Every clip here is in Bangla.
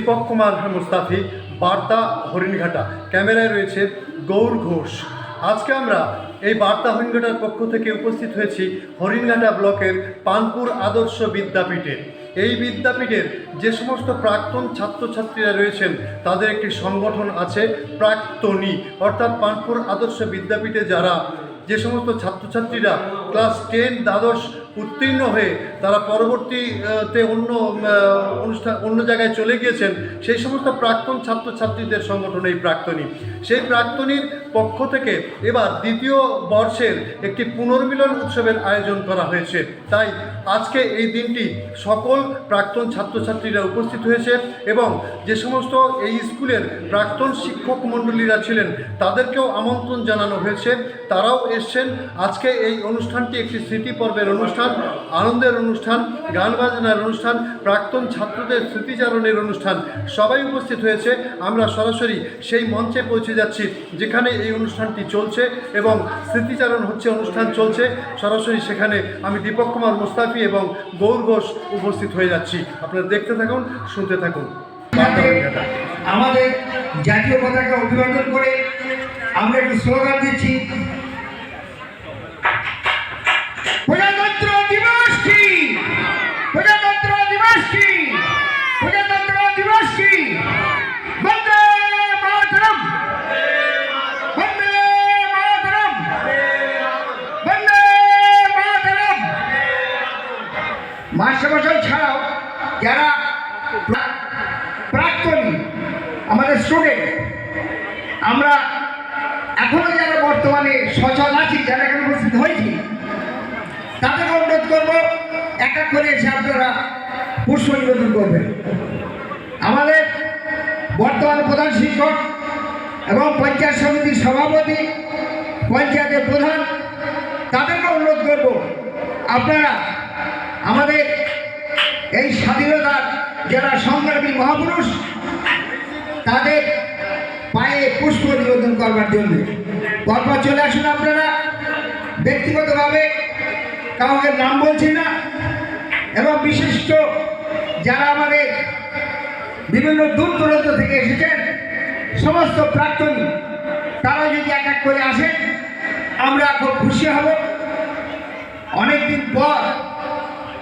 দীপক কুমার মুস্তাফি, বার্তা হরিণঘাটা। ক্যামেরায় রয়েছে গৌর ঘোষ। আজকে আমরা এই বার্তা হরিণঘাটার পক্ষ থেকে উপস্থিত হয়েছি হরিণঘাটা ব্লকের পানপুর আদর্শ বিদ্যাপীঠে। এই বিদ্যাপীঠের যে সমস্ত প্রাক্তন ছাত্রছাত্রীরা রয়েছেন, তাদের একটি সংগঠন আছে প্রাক্তনী। অর্থাৎ পানপুর আদর্শ বিদ্যাপীঠে যারা যে সমস্ত ছাত্রছাত্রীরা ক্লাস টেন দ্বাদশ উত্তীর্ণ হয়ে তারা পরবর্তীতে অন্য অনুষ্ঠান, অন্য জায়গায় চলে গিয়েছেন, সেই সমস্ত প্রাক্তন ছাত্রছাত্রীদের সংগঠন এই প্রাক্তনী। সেই প্রাক্তনীর পক্ষ থেকে এবার দ্বিতীয় বর্ষের একটি পুনর্মিলন উৎসবের আয়োজন করা হয়েছে। তাই আজকে এই দিনটি সকল প্রাক্তন ছাত্রছাত্রীরা উপস্থিত হয়েছে এবং যে সমস্ত এই স্কুলের প্রাক্তন শিক্ষক মণ্ডলীরা ছিলেন, তাদেরকেও আমন্ত্রণ জানানো হয়েছে। তারাও এসছেন। আজকে এই অনুষ্ঠানটি একটি স্মৃতি পর্বের অনুষ্ঠান। আনন্দের অনুষ্ঠান, গান বাজনার অনুষ্ঠান, প্রাক্তন ছাত্রদের স্মৃতিচারণের অনুষ্ঠান। সবাই উপস্থিত হয়েছে, আমরা সরাসরি সেই মঞ্চে পৌঁছে যাচ্ছি, যেখানে এই অনুষ্ঠানটি চলছে এবং স্মৃতিচারণ হচ্ছে, অনুষ্ঠান চলছে। সরাসরি সেখানে আমি দীপক কুমার মুস্তাফি এবং গৌর ঘোষ উপস্থিত হয়ে যাচ্ছি। আপনারা দেখতে থাকুন, শুনতে থাকুন। আমাদের জাতীয় পতাকা অভিবাদন করে আমরা একটু স্লোগান দিচ্ছি। মাস্টারমশাই ছাড়াও যারা প্রা- প্রাক্তনী, আমাদের স্টুডেন্ট আমরা এখনও যারা বর্তমানে সচল আছি, যারা এখানে উপস্থিত হয়েছি তাদেরকে অনুরোধ করব, এক এক করে এসে আপনারা পুষ্প নিবেদন করবেন। আমাদের বর্তমান প্রধান শিক্ষক এবং পঞ্চায়েত সমিতির সভাপতি, পঞ্চায়েতের প্রধান, তাদেরকে অনুরোধ করব, আপনারা আমাদের এই স্বাধীনতার যারা সংগ্রামী মহাপুরুষ, তাদের পায়ে পুষ্প নিবেদন করবার জন্য। পরপর চলে আসুন আপনারা। ব্যক্তিগতভাবে কাউকে নাম বলছি না, এবং বিশিষ্ট যারা আমাদের বিভিন্ন দূর দূরান্ত থেকে এসেছেন, সমস্ত প্রাক্তন তারা যদি এক এক করে আসেন, আমরা খুব খুশি হব। অনেকদিন পর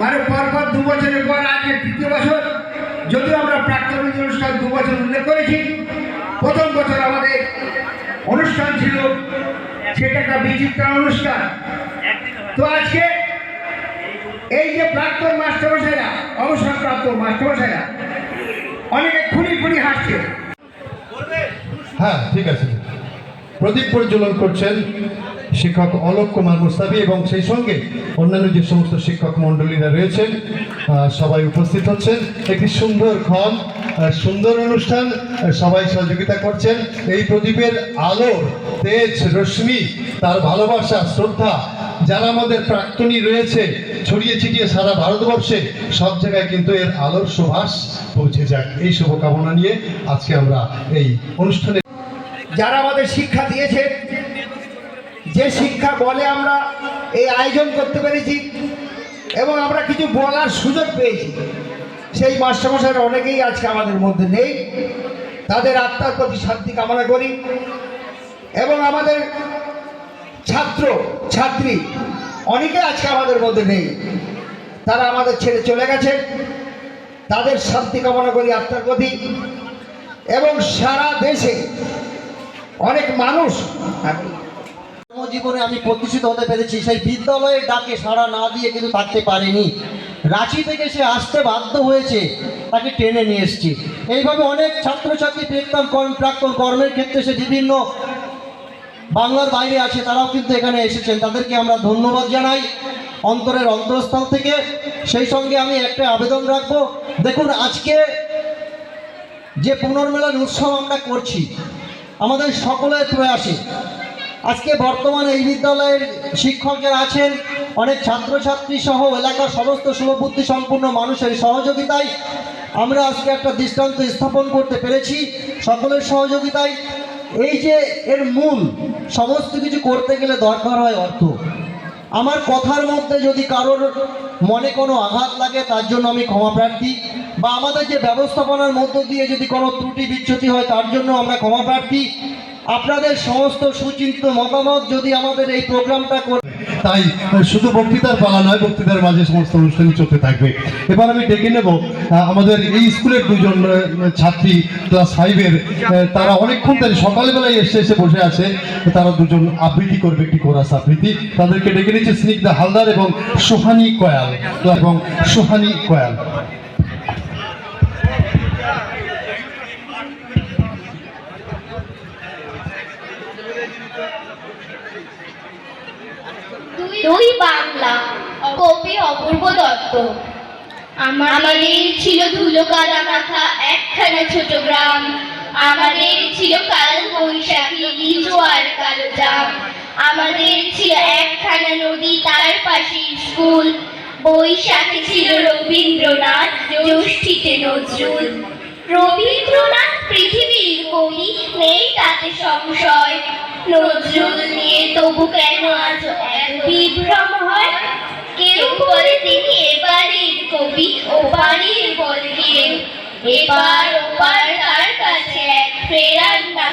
মানে পরপর দু বছরের পর আজকে তৃতীয় বছর। যদিও আমরা প্রাক্তন অনুষ্ঠান দু বছর উল্লেখ করেছি, প্রথম বছর আমাদের অনুষ্ঠান ছিল সেটা একটা বিচিত্র অনুষ্ঠান। তো আজকে এই যে প্রাক্তন মাস্টারমশাইরা, অবসরপ্রাপ্ত মাস্টারমশাইরা, অনেকে খুনি খুনি হাসছে। হ্যাঁ ঠিক আছে। প্রদীপ পরিচালন করছেন শিক্ষক অলোক কুমার মুস্তাফি এবং সেই সঙ্গে অন্যান্য যে সমস্ত শিক্ষক মণ্ডলীরা রয়েছেন সবাই উপস্থিত হচ্ছেন। একটি সুন্দর ক্ষণ সুন্দর অনুষ্ঠান সবাই সহযোগিতা করছেন। এই প্রদীপের আলোর তেজ, রশ্মি, তার ভালোবাসা, শ্রদ্ধা, যারা আমাদের প্রাক্তনী রয়েছে, ছড়িয়ে ছিটিয়ে সারা ভারতবর্ষে, সব জায়গায় কিন্তু এর আলোর সুভাষ পৌঁছে যাক। এই শুভকামনা নিয়ে আজকে আমরা এই অনুষ্ঠানে যারা আমাদের শিক্ষা দিয়েছে যে শিক্ষা বলে আমরা এই আয়োজন করতে পেরেছি এবং আমরা কিছু বলার সুযোগ পেয়েছি, সেই মাস্টারমশাইরা অনেকেই আজকে আমাদের মধ্যে নেই। তাদের আত্মার প্রতি শান্তি কামনা করি এবং আমাদের ছাত্র, ছাত্রী অনেকে আজকে আমাদের মধ্যে নেই। তারা আমাদের ছেড়ে চলে গেছে। তাদের শান্তি কামনা করি আত্মার প্রতি এবং সারা দেশে অনেক মানুষ কর্মজীবনে আমি প্রতিষ্ঠিত হতে পেরেছি। সেই বিদ্যালয়ের ডাকে সাড়া না দিয়ে কিন্তু থাকতে পারিনি। রাঁচি থেকে সে আসতে বাধ্য হয়েছে, তাকে টেনে নিয়ে এসছি। এইভাবে অনেক ছাত্রছাত্রী কর্ম প্রাক্তন কর্মের ক্ষেত্রে সে বিভিন্ন বাংলার বাইরে আছে, তারাও কিন্তু এখানে এসেছেন। তাদেরকে আমরা ধন্যবাদ জানাই অন্তরের অন্তরস্থল থেকে। সেই সঙ্গে আমি একটা আবেদন রাখব। দেখুন, আজকে যে পুনর্মিলন উৎসব আমরা করছি, আমাদের সকলের প্রয়াসে আজকে বর্তমানে এই বিদ্যালয়ের শিক্ষক যারা আছেন, অনেক ছাত্রছাত্রী সহ এলাকার সমস্ত শুভবুদ্ধি সম্পূর্ণ মানুষের সহযোগিতায়। আমরা আজকে একটা দৃষ্টান্ত স্থাপন করতে পেরেছি সকলের সহযোগিতায়। এই যে এর মূল, সমস্ত কিছু করতে গেলে দরকার হয় অর্থ। আমার কথার মধ্যে যদি কারোর মনে কোনো আঘাত লাগে, তার জন্য আমি ক্ষমা প্রার্থী। বা আমাদের যে ব্যবস্থাপনার মধ্য দিয়ে যদি কোনো ত্রুটি বিচ্যুতি হয়, তার জন্য আমরা ক্ষমা প্রার্থী। আপনাদের সমস্ত সুচিন্তিত মতামত যদি আমাদের এই প্রোগ্রামটা করে তাই শুধু বক্তৃতার পালা নয়, বক্তৃতার মাঝে সমস্ত অনুষ্ঠানই চলতে থাকবে। এবার আমি ডেকে নেব আমাদের এই স্কুলের দুজন ছাত্রী ক্লাস ফাইভের তারা অনেকক্ষণ তাই সকালবেলায় এসে এসে বসে আছে। তারা দুজন আবৃত্তি করবে, একটি কোরাস আবৃত্তি। তাদেরকে ডেকে নিচ্ছে স্নিগ্ধা হালদার এবং সোহানি কয়াল। এবং সোহানি কয়াল। দুই বাংলা কবি অপূর্ব দত্ত। আমাদের ছিল ধুলো কাদা মাথা একখানা ছোট গ্রাম। আমাদের ছিল কাল বৈশাখী লিচু আর কালো জাম। আমাদের ছিল একখানা নদী তার পাশে স্কুল। বৈশাখে ছিল রবীন্দ্রনাথ জ্যৈষ্ঠীতে নজরুল। রবীন্দ্রনাথ পৃথিবীর কবি, নেই তাতে সংশয়। নজরুল নিয়ে তবু কেন আজ এত বিভ্রম হয়? কেউ বলে তিনি এবারের কবি ওপারের বলে কেউ এবার ওপার তার কাছে এক না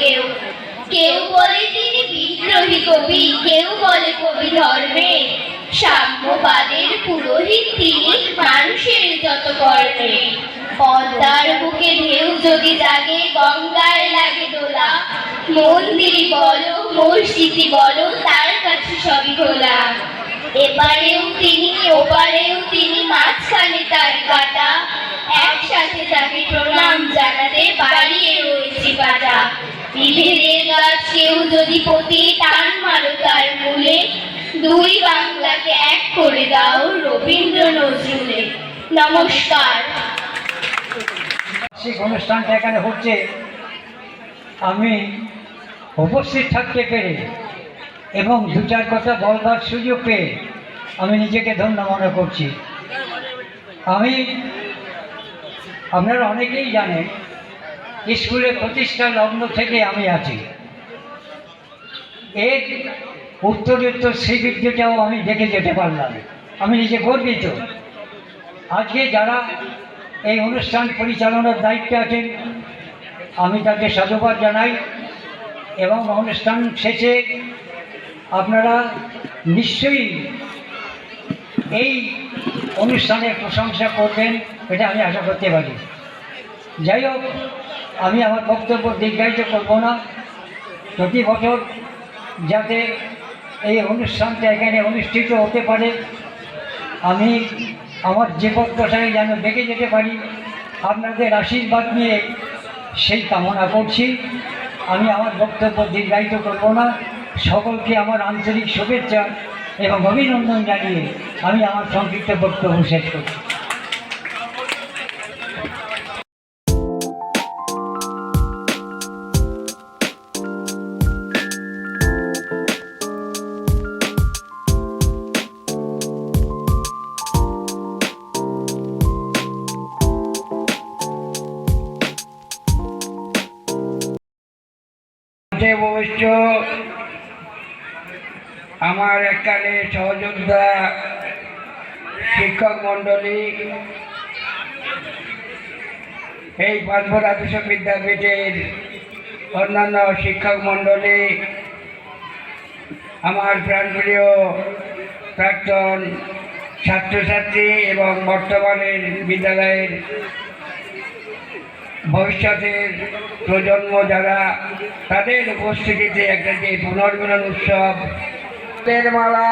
কেউ কেউ বলে তিনি বিদ্রোহী কবি, কেউ বলে কবি ধর্মে সাম্যবাদের পুরোহিত তিনি মানুষের যত কর্মে। পদ্মার বুকে ঢেউ যদি জাগে, গঙ্গায় লাগে দোলা। মন্দির বলো মসজিদি বলো, তার কাছে সবই খোলা এবারেও তিনি ওপারেও তিনি মাঝখানে তার কাটা। একসাথে তাকে প্রণাম জানাতে বাড়িয়ে রয়েছে পাটা বিভেদের গাছ কেউ যদি পতি টান মারো তার মূলে। দুই বাংলাকে এক করে দাও রবীন্দ্র নজরুলে নমস্কার। বার্ষিক অনুষ্ঠানটা এখানে হচ্ছে। আমি উপস্থিত থাকতে পেরে এবং দু চার কথা বলবার সুযোগ পেয়ে আমি নিজেকে ধন্য মনে করছি। আমি, আপনারা অনেকেই জানেন, স্কুলে প্রতিষ্ঠা লগ্ন থেকে আমি আছি। এর উত্তরোত্তর শ্রীবৃদ্ধিটাও আমি দেখে যেতে পারলাম। আমি নিজে গর্বিত। আজকে যারা এই অনুষ্ঠান পরিচালনার দায়িত্বে আছেন, আমি তাকে সাধুবাদ জানাই এবং অনুষ্ঠান শেষে আপনারা নিশ্চয়ই এই অনুষ্ঠানের প্রশংসা করবেন এটা আমি আশা করতে পারি। যাই হোক, আমি আমার বক্তব্য দীর্ঘায়িত করব না। প্রতি বছর যাতে এই অনুষ্ঠানটা এখানে অনুষ্ঠিত হতে পারে। আমি আমার যে প্রত্যাশায় যেন দেখে যেতে পারি, আপনাদের আশীর্বাদ নিয়ে সেই কামনা করছি। আমি আমার বক্তব্য দীর্ঘায়িত করব না। সকলকে আমার আন্তরিক শুভেচ্ছা এবং অভিনন্দন জানিয়ে আমি আমার সংক্ষিপ্ত বক্তব্য শেষ করছি। আমার এখানে সহযোদ্ধা, শিক্ষক মণ্ডলী। এই পাঁচবর আদর্শ বিদ্যাপীঠের অন্যান্য শিক্ষক মণ্ডলী, আমার প্রাণপ্রিয় প্রাক্তন ছাত্রছাত্রী এবং বর্তমানের বিদ্যালয়ের ভবিষ্যতের প্রজন্ম যারা, তাদের উপস্থিতিতে একটা যে পুনর্মিলন উৎসব তের মালা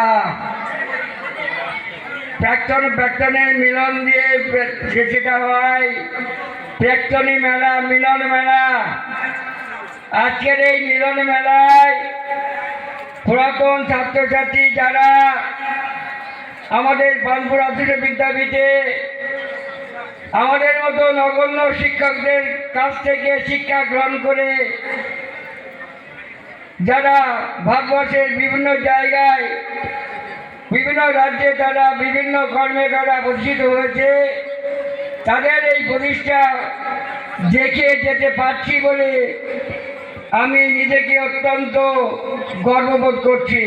প্রাক্তন, প্রাক্তনের মিলন দিয়ে যেটা হয়। প্রাক্তনী মেলা, মিলন মেলা। আজকের এই মিলন মেলায় পুরাতন ছাত্রছাত্রী যারা আমাদের বানপুর আদর্শ বিদ্যাপীঠে, আমাদের মতো নগণ্য শিক্ষকদের কাছ থেকে শিক্ষা গ্রহণ করে যারা ভারতবর্ষের বিভিন্ন জায়গায়, বিভিন্ন রাজ্যে তারা বিভিন্ন কর্মে তারা প্রতিষ্ঠিত হয়েছে, তাদের এই প্রতিষ্ঠা দেখে যেতে পারছি বলে আমি নিজেকে অত্যন্ত গর্ববোধ করছি।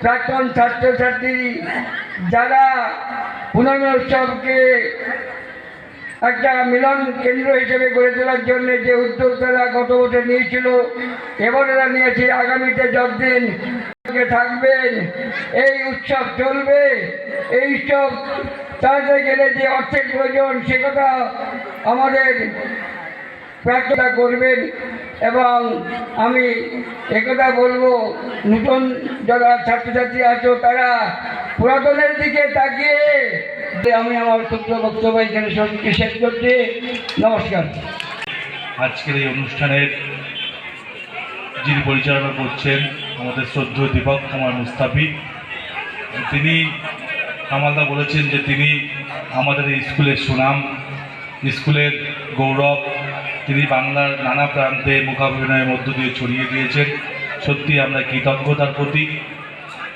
প্রাক্তন ছাত্রছাত্রী যারা পুনর্মিলন উৎসবকে একটা মিলন কেন্দ্র হিসেবে গড়ে তোলার জন্য যে উদ্যোগ তারা গত বছর নিয়েছিল এবার এরা নিয়েছে আগামীতে যতদিন থাকবেন, এই উৎসব চলবে। এই উৎসব তাদের গেলে যে অর্থের প্রয়োজন, সে কথা আমাদের প্রার্থনা করবেন এবং আমি একথা বলব, নতুন যারা ছাত্রছাত্রী আছো, তারা পুরাতনের দিকে তাকিয়ে আমি আমার ক্ষুদ্র বক্তব্য এখানে শেষ করছি। নমস্কার। আজকের এই অনুষ্ঠানের যিনি পরিচালনা করছেন আমাদের শ্রদ্ধেয় দীপক কুমার মুস্তাফি, তিনি কামালদা বলেছেন যে তিনি আমাদের স্কুলের সুনাম, স্কুলের গৌরব তিনি বাংলার নানা প্রান্তে মুখাভিনয়ের মধ্য দিয়ে ছড়িয়ে দিয়েছেন। সত্যি আমরা কৃতজ্ঞতার প্রতীক।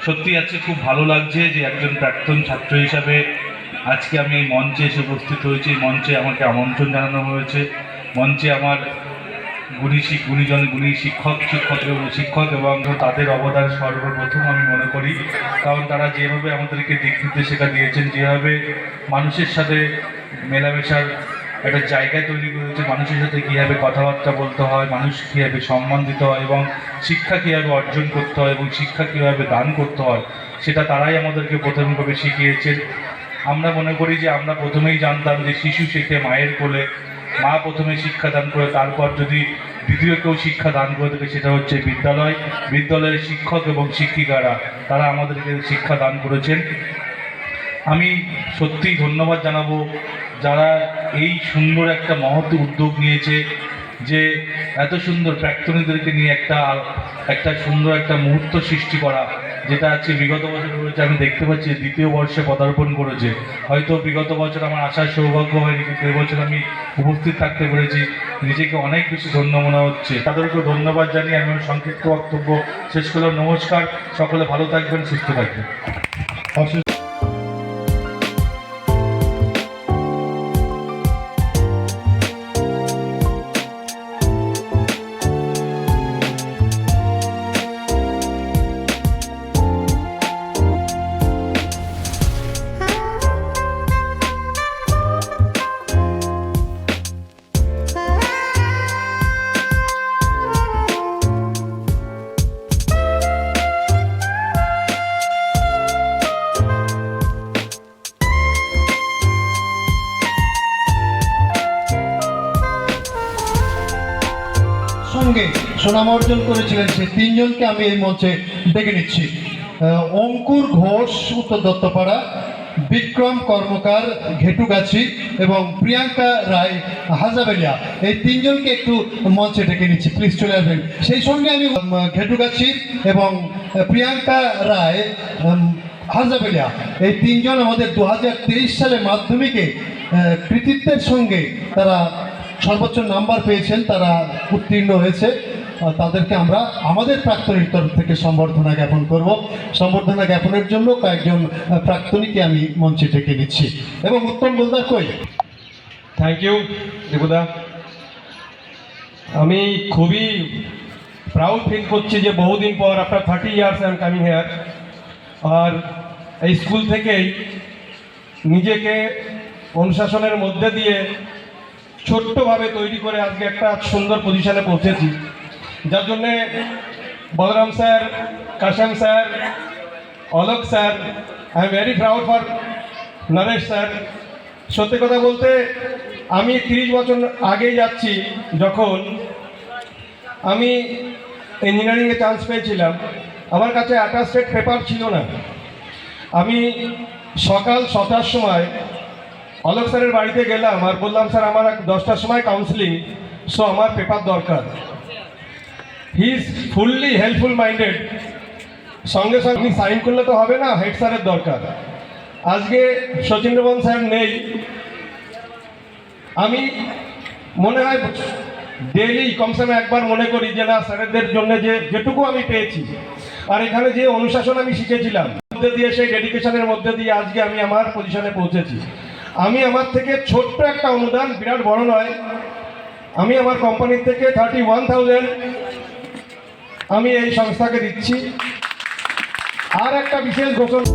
সত্যি আজকে খুব ভালো লাগছে যে একজন প্রাক্তন ছাত্র হিসাবে আজকে আমি মঞ্চে এসে উপস্থিত হয়েছি। মঞ্চে আমাকে আমন্ত্রণ জানানো হয়েছে। মঞ্চে আমার গুণী শিক গুণীজন, গুণী শিক্ষক শিক্ষক এবং শিক্ষক এবং তাদের অবদান সর্বপ্রথম আমি মনে করি। কারণ তারা যেভাবে আমাদেরকে দিক নির্দেশিকা দিয়েছেন, যেভাবে মানুষের সাথে মেলামেশার একটা জায়গা তৈরি করেছে। মানুষের সাথে কীভাবে কথাবার্তা বলতে হয়, মানুষ কীভাবে সম্মান দিতে হয় এবং শিক্ষা কীভাবে অর্জন করতে হয় এবং শিক্ষা কীভাবে দান করতে হয়, সেটা তারাই আমাদেরকে প্রথমভাবে শিখিয়েছেন আমরা মনে করি যে আমরা প্রথমেই জানতাম যে শিশু শেখে মায়ের কোলে। মা প্রথমে শিক্ষা দান করে, তারপর যদি দ্বিতীয় কেউ শিক্ষা দান করে থাকে, সেটা হচ্ছে বিদ্যালয়। বিদ্যালয়ের শিক্ষক এবং শিক্ষিকারা, তারা আমাদেরকে শিক্ষা দান করেছেন। আমি সত্যিই ধন্যবাদ জানাব। যারা এই সুন্দর একটা মহৎ উদ্যোগ নিয়েছে যে এত সুন্দর প্রাক্তনীদেরকে নিয়ে একটা একটা সুন্দর একটা মুহূর্ত সৃষ্টি করা, যেটা আছে বিগত বছর হয়েছে, আমি দেখতে পাচ্ছি দ্বিতীয় বর্ষে পদার্পণ করেছে। হয়তো বিগত বছর আমার আসার সৌভাগ্য হয়নি কিন্তু এবছর আমি উপস্থিত থাকতে পেরেছি। নিজেকে অনেক বেশি ধন্য মনে হচ্ছে। তাদেরকেও ধন্যবাদ জানিয়ে আমি সংক্ষিপ্ত বক্তব্য শেষ করলাম। নমস্কার, সকলে ভালো থাকবেন, সুস্থ থাকবেন। সুনাম অর্জন করেছিলেন সেই তিনজনকে আমি এই মঞ্চে ডেকে নিচ্ছি। অঙ্কুর ঘোষ, উত্তর দত্তপাড়া, বিক্রম কর্মকার ঘেটুগাছি এবং প্রিয়াঙ্কা রায় হাজাবেলিয়া এই তিনজনকে একটু মঞ্চে ডেকে নিচ্ছি। প্লিজ চলে আসবেন। সেই সঙ্গে আমি ঘেটুগাছি এবং প্রিয়াঙ্কা রায় হাজাবেলিয়া এই তিনজন আমাদের দু সালে মাধ্যমিকে কৃতিত্বের সঙ্গে তারা সর্বোচ্চ নাম্বার পেয়েছেন, তারা উত্তীর্ণ হয়েছে। তাদেরকে আমরা আমাদের প্রাক্তনীর তরফ থেকে সম্বর্ধনা জ্ঞাপন করব। সম্বর্ধনা জ্ঞাপনের জন্য কয়েকজন প্রাক্তনীকে আমি মঞ্চে ডেকে নিচ্ছি। এবং উত্তম বলদার কই? থ্যাংক ইউ দেবুদা। আমি খুবই প্রাউড ফিল করছি যে বহুদিন পর after thirty years am coming here আর এই স্কুল থেকেই নিজেকে অনুশাসনের মধ্যে দিয়ে ছোট্টভাবে তৈরি করে আজকে একটা সুন্দর পজিশনে পৌঁছেছি। যার জন্যে Balaram sir, Kashem sir, Alok sir I am very proud for Naresh sir. সত্যি কথা বলতে, আমি তিরিশ বছর আগেই যাচ্ছি যখন আমি ইঞ্জিনিয়ারিংয়ে চান্স পেয়েছিলাম। আমার কাছে অ্যাটাস্টেড পেপার ছিল না। আমি সকাল ছটার সময় অলোক স্যারের বাড়িতে গেলাম আর বললাম, স্যার, আমার দশটার সময় কাউন্সিলিং সো আমার পেপার দরকার। He is fully helpful minded সঙ্গে সঙ্গে সাইন করলে তো হবে না হেড স্যারের দরকার। আজকে শচীন্দ্রবন স্যার নেই। আমি মনে হয় ডেলি কমসে কম একবার মনে করি যে না, স্যারেদের জন্য যে যেটুকু আমি পেয়েছি। আর এখানে যে অনুশাসন আমি শিখেছিলাম, মধ্যে দিয়ে সেই ডেডিকেশনের মধ্যে দিয়ে আজকে আমি আমার পজিশনে পৌঁছেছি। আমি আমার থেকে ছোট্ট একটা অনুদান, বিরাট বড় নয়, আমি আমার কোম্পানির থেকে থার্টি ওয়ান থাউজেন্ড আমি এই সংস্থাকে দিচ্ছি। আর একটা বিশেষ ঘোষণা